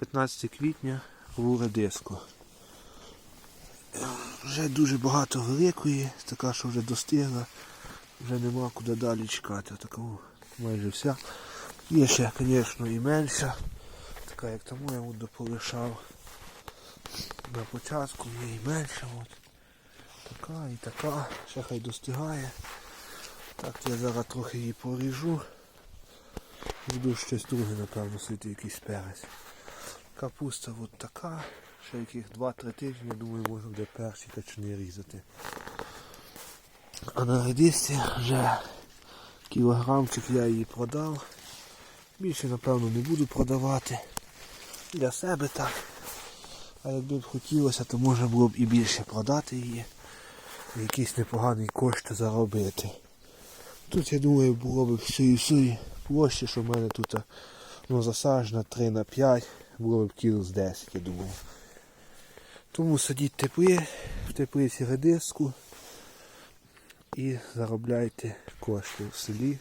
15 квітня в редиску. Вже дуже багато великої, така, що вже достигла, вже нема куди далі чекати. Така майже вся. Є ще, звісно, і менша, така як тому я дополишав. На початку є і менша. От. Така і така, ще хай достигає. Так, я зараз трохи її поріжу. Буду щось друге, напевно, сити якийсь перець. Капуста от така. Ще яких 2-3 тижні, думаю, можна буде перші качани різати. А на редисці вже кілограмчик я її продав. Більше, напевно, не буду продавати. Для себе так. А якби б хотілося, то можна було б і більше продати її. І якийсь непоганий кошт заробити. Тут, я думаю, було б всі всі площі, що в мене тут ну, засаджена 3 на 5, було б кіло з 10, я думаю. Тому садіть тепли, в теплиці редиску і заробляйте кошти в селі